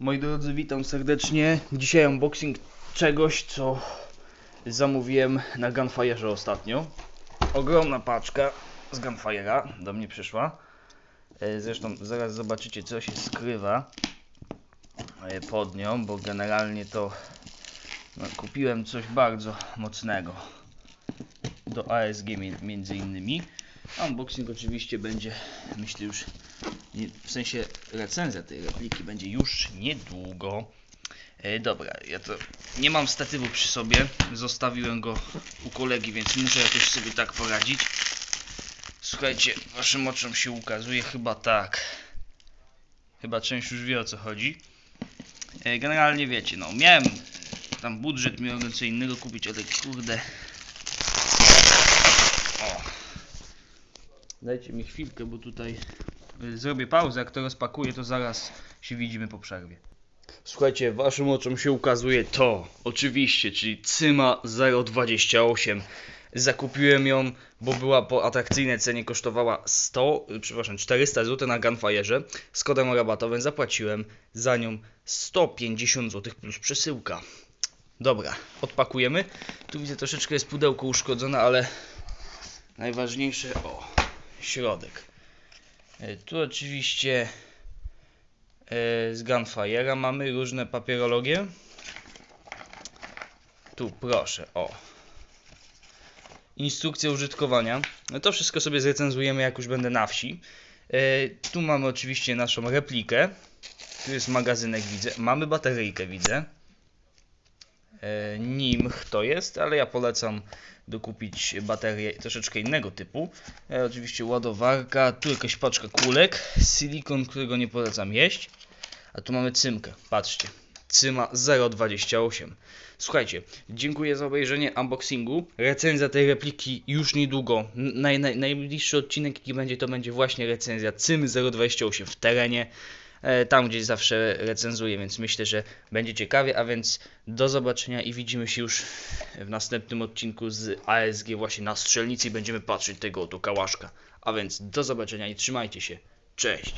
Moi drodzy, witam serdecznie. Dzisiaj unboxing czegoś, co zamówiłem na Gunfire'ze ostatnio. Ogromna paczka z Gunfire'a do mnie przyszła. E, Zresztą zaraz zobaczycie, co się skrywa e, pod nią, bo generalnie to no, kupiłem coś bardzo mocnego do ASG mi- między innymi. Unboxing oczywiście będzie, myślę już, w sensie recenzja tej repliki będzie już niedługo. E, dobra, ja to nie mam statywu przy sobie, zostawiłem go u kolegi, więc muszę jakoś sobie tak poradzić. Słuchajcie, waszym oczom się ukazuje chyba tak. Chyba część już wie o co chodzi. E, generalnie wiecie, no miałem tam budżet miałem co innego kupić, ale kurde. O. Dajcie mi chwilkę, bo tutaj zrobię pauzę, jak to rozpakuję, to zaraz się widzimy po przerwie. Słuchajcie, waszym oczom się ukazuje to, oczywiście, czyli Cyma 028. Zakupiłem ją, bo była po atrakcyjnej cenie, kosztowała 100, y, przepraszam, 400 zł na Gunfire'ze. Z kodem rabatowym zapłaciłem za nią 150 zł plus przesyłka. Dobra, odpakujemy. Tu widzę troszeczkę jest pudełko uszkodzone, ale najważniejsze, o, środek. E, Tu oczywiście e, z Gunfire'a mamy różne papierologie. Tu proszę, o. Instrukcja użytkowania. No to wszystko sobie zrecenzujemy jak już będę na wsi. E, Tu mamy oczywiście naszą replikę. Tu jest magazynek widzę. Mamy bateryjkę widzę. E, Nimch to jest, ale ja polecam dokupić baterię troszeczkę innego typu. E, oczywiście ładowarka, tu jakaś paczka kulek, silikon, którego nie polecam jeść. A tu mamy cymkę, patrzcie. Cyma 028. Słuchajcie, dziękuję za obejrzenie unboxingu. Recenzja tej repliki już niedługo. Naj, naj, najbliższy odcinek, jaki będzie, to będzie właśnie recenzja Cymy 028 w terenie. E, tam gdzieś zawsze recenzuję, więc myślę, że będzie ciekawie. A więc do zobaczenia i widzimy się już w następnym odcinku z ASG właśnie na strzelnicy i będziemy patrzeć tego oto kałaszka. A więc do zobaczenia i trzymajcie się. Cześć!